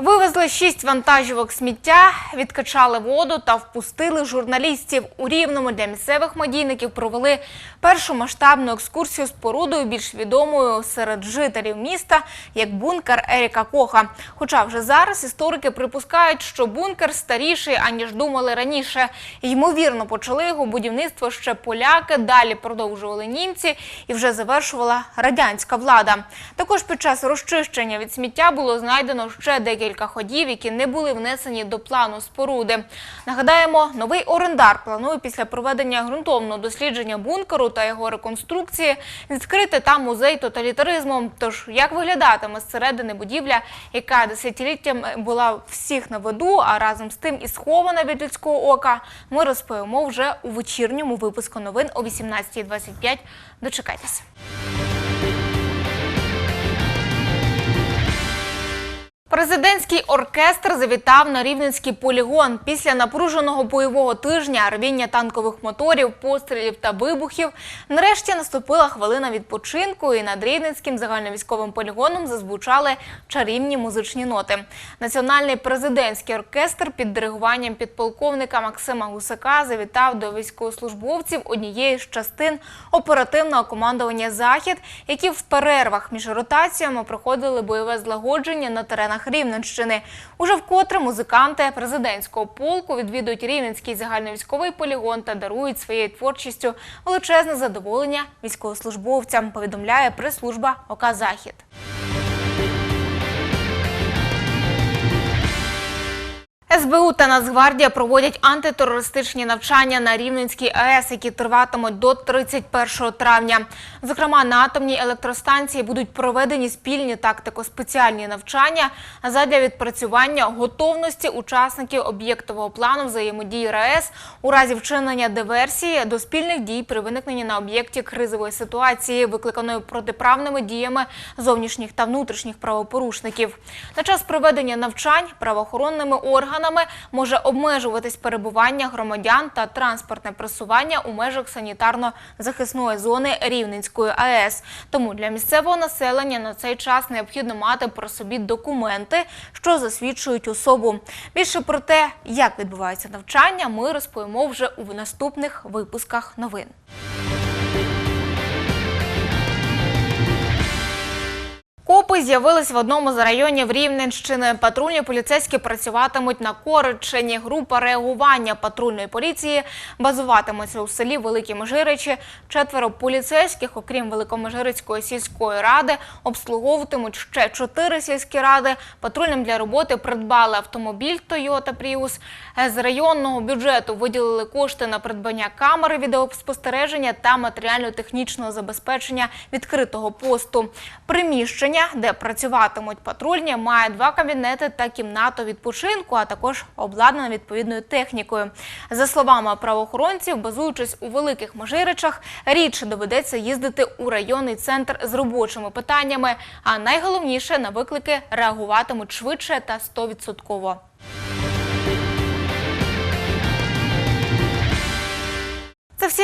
Вивезли шість вантажівок сміття, відкачали воду та впустили журналістів. У Рівному для місцевих медійників провели першу масштабну екскурсію спорудою, більш відомою серед жителів міста як бункер Еріка Коха. Хоча вже зараз історики припускають, що бункер старіший аніж думали раніше. Ймовірно, почали його будівництво ще поляки. Далі продовжували німці і вже завершувала радянська влада. Також під час розчищення від сміття було знайдено ще декілька ходів, які не були внесені до плану споруди. Нагадаємо, новий орендар планує після проведення ґрунтовного дослідження бункеру та його реконструкції відкрити там музей тоталітаризму. Тож як виглядатиме зсередини будівля, яка десятиліттями була всіх на виду, а разом з тим і схована від людського ока, ми розповімо вже у вечірньому випуску новин о 18.25. Дочекайтеся. Президентський оркестр завітав на рівненський полігон. Після напруженого бойового тижня, рвіння танкових моторів, пострілів та вибухів. Нарешті наступила хвилина відпочинку, і над рівненським загальновійськовим полігоном зазвучали чарівні музичні ноти. Національний президентський оркестр під диригуванням підполковника Максима Гусака завітав до військовослужбовців однієї з частин оперативного командування Захід, які в перервах між ротаціями проходили бойове злагодження на теренах Рівненщини. Уже вкотре музиканти президентського полку відвідують рівненський загальновійськовий полігон та дарують своєю творчістю величезне задоволення військовослужбовцям. Повідомляє прес-служба ОК Захід. СБУ та Нацгвардія проводять антитерористичні навчання на Рівненській АЕС, які триватимуть до 31 травня. Зокрема, на атомній електростанції будуть проведені спільні тактико-спеціальні навчання задля відпрацювання готовності учасників об'єктового плану взаємодії РАЕС у разі вчинення диверсії до спільних дій при виникненні на об'єкті кризової ситуації, викликаної протиправними діями зовнішніх та внутрішніх правопорушників. На час проведення навчань правоохоронними органами може обмежуватись перебування громадян та транспортне пресування у межах санітарно-захисної зони Рівненської АЕС. Тому для місцевого населення на цей час необхідно мати при собі документи, що засвідчують особу. Більше про те, як відбувається навчання, ми розповімо вже у наступних випусках новин. Копи з'явились в одному з районів Рівненщини. Патрульні поліцейські працюватимуть на Коричині. Група реагування патрульної поліції базуватиметься у селі Великі Межиричі. Четверо поліцейських, окрім Великомежирицької сільської ради, обслуговуватимуть ще чотири сільські ради. Патрульним для роботи придбали автомобіль Toyota Prius. З районного бюджету виділили кошти на придбання камери відеоспостереження та матеріально-технічного забезпечення відкритого посту. Приміщення, де працюватимуть патрульні, має два кабінети та кімнату відпочинку, а також обладнана відповідною технікою. За словами правоохоронців, базуючись у великих Межиричах, рідше доведеться їздити у районний центр з робочими питаннями. А найголовніше на виклики реагуватимуть швидше та 100%.